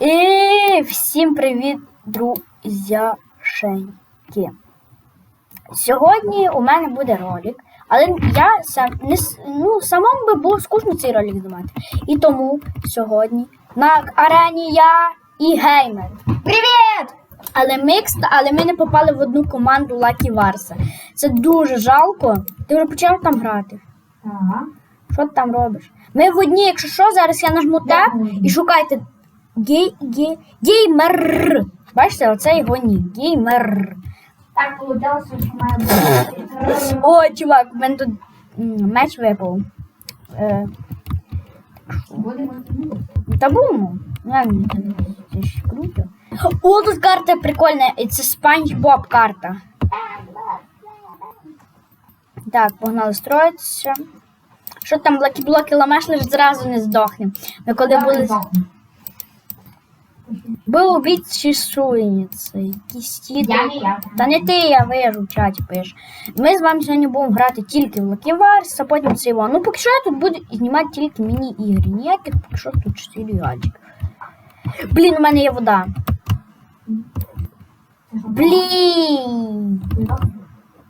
І всім привіт, друзяшеньки. Сьогодні у мене буде ролик, але я сам не ну, самому би було скучно цей ролик знімати. І тому сьогодні на арені я і геймер. Привіт! Але ми, кста- але ми не попали в одну команду Лакі Варса. Це дуже жалко. Ти вже почав там грати. Ага. Що ти там робиш? Ми в одній, якщо що, зараз я нажму теп і шукайте гей, гей, геймер. Бачите, оце його нік. Геймер. Так получалось, що має бути. О, чувак, у мене тут меч випав. Е, та бум. Це ж круто. О, тут карта прикольна. Це Спанч Боб карта. Так, погнали строїтися. Що там блоки-блоки ламеш, лиш зразу не здохне. Ми коли були. Был убить чешуйниці, якісь ті. Я не я. Та не ти, я вижу в чаті пиш. Ми з вами сьогодні будемо грати тільки в Lucky Wars, а потім це його. Ну, поки що я тут буду знімати тільки міні-ігри. Ніяких поки що тут 4 гаджики. Блін, у мене є вода. Блін.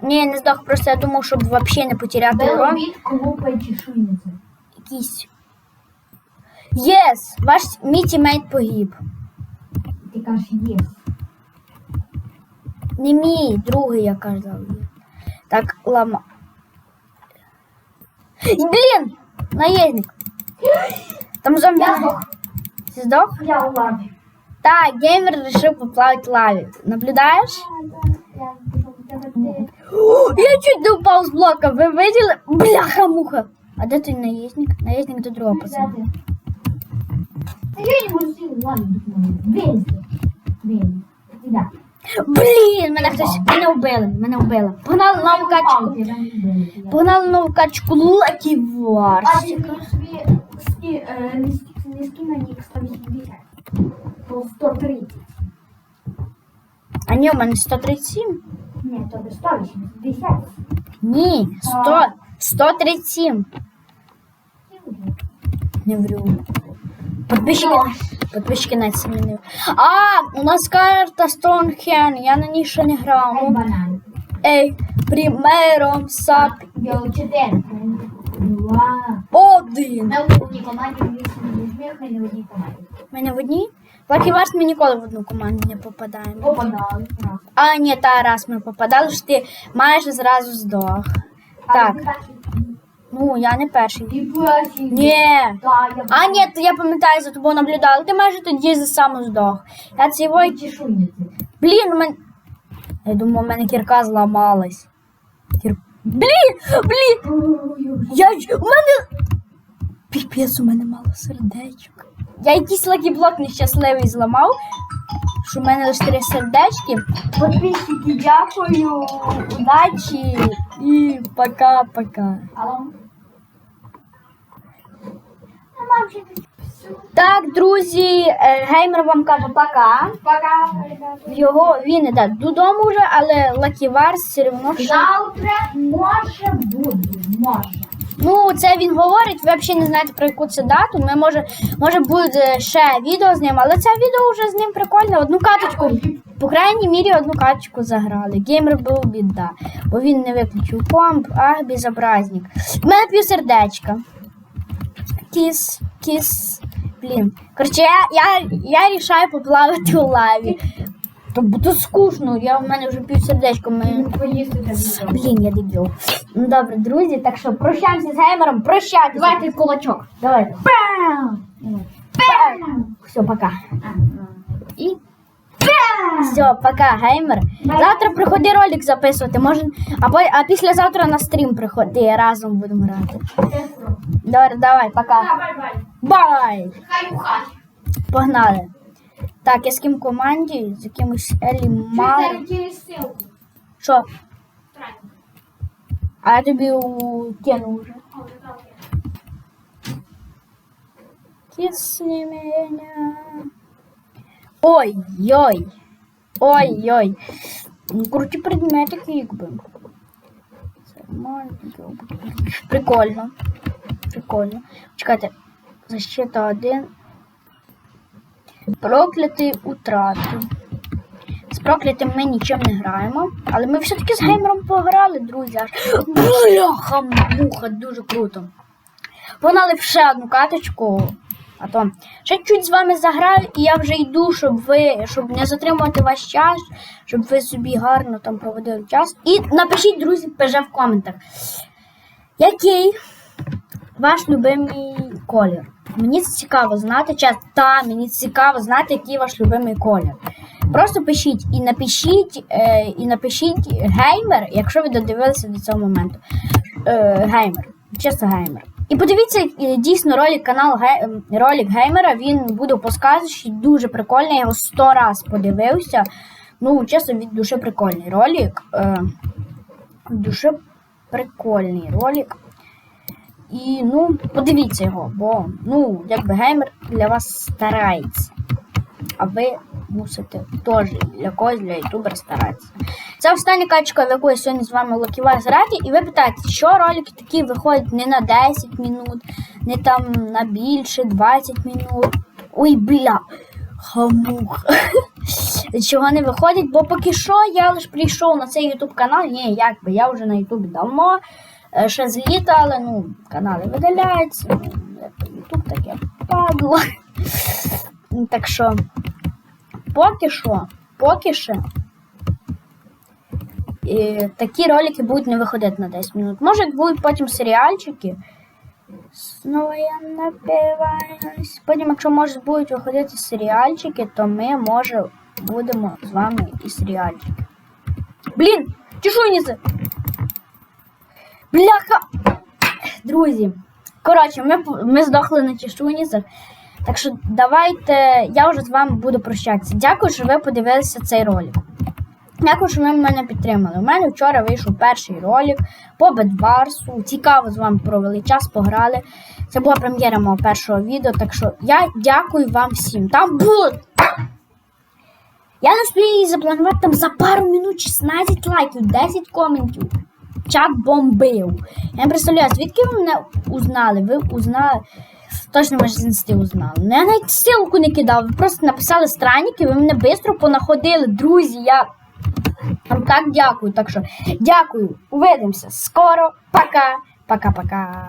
Ні, не здох, просто я думав, щоб взагалі не потеряти урон. Якийсь. Єс! Ваш мій тімейт погиб. Ти кажеш, є. Не мій, другий, я казав. Так, лама. Блін! Наєдник. Там зомбі. Я здох. Ти здох? Я у лаві. Так, геймер вирішив поплавати в лаві. Наблюдаєш? О, я чуть не упав з блока. Ви виділи? Бляха-муха. А де той наїзник? Наїзник до другого пацана. Блін, мене хтось. Мене вбили, мене вбили. Погнали нову качку. Погнали нову качку Lucky Wars. А ти собі е, не на нік 180. То 130. А ні, у мене 137. Ні, то не 180. Ні, 100, 137. Не вру. Подписчики, подписчики навіть змінили. А, у нас карта Стоунхен, я на ній ще не грав. Ну, банан. Ей, примером сап Я у 4. Два. один. Ми в одній команді, ми ми в одній команді. Мене в одній? Lucky Wars ми ніколи в одну команду не попадаємо. Попадали. А, ні, та раз ми попадали, що ти майже зразу здох. Так, ну я не перший. І перший. Ні. Я А, ні, то я пам'ятаю, за тобою наблюдала. Ти майже тоді за сам здох. Я вой. Чешуйниці. Блін, у мене. Я думав, у мене кірка зламалась. Кір... Блін! Блін! Я... У мене. Піпець, у мене мало сердечок. Я якийсь лакіблок нещасливий зламав. Що в мене лише три сердечки. Подписчики, дякую, удачі і пока-пока. Так, друзі, е, геймер вам каже пока. Пока. Його він іде додому вже, але Wars все одно. Завтра може бути. Може. Ну, це він говорить, ви взагалі не знаєте про яку це дату. Ми може, може буде ще відео з ним, але це відео вже з ним прикольне. Одну каточку, по крайній мірі, одну каточку заграли. Геймер був біда, бо він не виключив комп, ах, безобразник. В мене пів сердечка. Кіс, кіс. Блін. Коротше, я, я, я рішаю поплавати у лаві. То буде скучно, я в мене вже пів сердечка. Ми... Це. Блін, я дебіл. Ну добре, друзі, так що прощаємося з геймером, прощайтеся. Давайте кулачок. Давайте. Все, пока. І все, пока, геймер. Завтра приходи ролик записувати. Може, а, по- а післязавтра на стрім приходи, разом будемо грати. Добре, давай, пока. Бай! Хай. Погнали. Так, я з ким в команді? З якимось Елі Мар. Що? А я тобі у- кину вже. Кисни меня. Ой-ой. Ой-ой. Круті предметики, якби. Прикольно. Прикольно. Чекайте. Защита один. Проклятий утрати. З проклятим ми нічим не граємо, але ми все-таки з геймером пограли, друзі. Бляха, муха, дуже круто. Погнали ще одну каточку. А то ще чуть з вами заграю, і я вже йду, щоб ви, щоб не затримувати ваш час, щоб ви собі гарно там проводили час. І напишіть, друзі, ПЖ в коментах. Який ваш любимий колір? Мені це цікаво знати, час. Та, мені цікаво знати, який ваш любимий колір. Просто пишіть і напишіть, е, і напишіть геймер, якщо ви додивилися до цього моменту. Е, геймер. Чисто геймер. І подивіться е, дійсно ролик канал ролик геймера. Він буде посказуючий, дуже прикольний. Я його сто раз подивився. Ну, чесно, від дуже прикольний ролик. Е, дуже прикольний ролик. І ну, подивіться його, бо ну, якби геймер для вас старається. А ви мусите теж для когось, для ютубера старатися. Це остання качка, в яку я сьогодні з вами локіваю зраді, і ви питаєте, що ролики такі виходять не на 10 минут, не там на більше 20 минут. Ой, бля, хамух. Чого не виходять, бо поки що я лише прийшов на цей ютуб канал. Ні, якби я вже на ютубі давно, ще з літа, але ну, канали видаляються. Ютуб таке падло. Так що, поки що, поки що. І такі ролики будуть не виходити на 10 минут. Може, будуть потім серіальчики. Знову я напиваюсь. Потім, якщо може будуть виходити серіальчики, то ми може будемо з вами і серіальчики. Блін, чешуйниці! Бляха! Друзі, коротше, ми, ми здохли на чешуйницях. Так що давайте, я вже з вами буду прощатися. Дякую, що ви подивилися цей ролик. Дякую, що ви мене підтримали. У мене вчора вийшов перший ролик по Бедварсу. Цікаво з вами провели час, пограли. Це була прем'єра мого першого відео, так що я дякую вам всім. Там було. Я не встиг її запланувати там за пару минут 16 лайків, 10 коментів. Чат бомбив. Я не представляю, звідки ви мене узнали? Ви узнали. Точно може з інсти узнали. Ну, я навіть ссылку не кидав. Ви просто написали странники, ви мене швидко понаходили. Друзі, я вам так дякую. Так що дякую. Увидимося скоро. Пока. Пока-пока.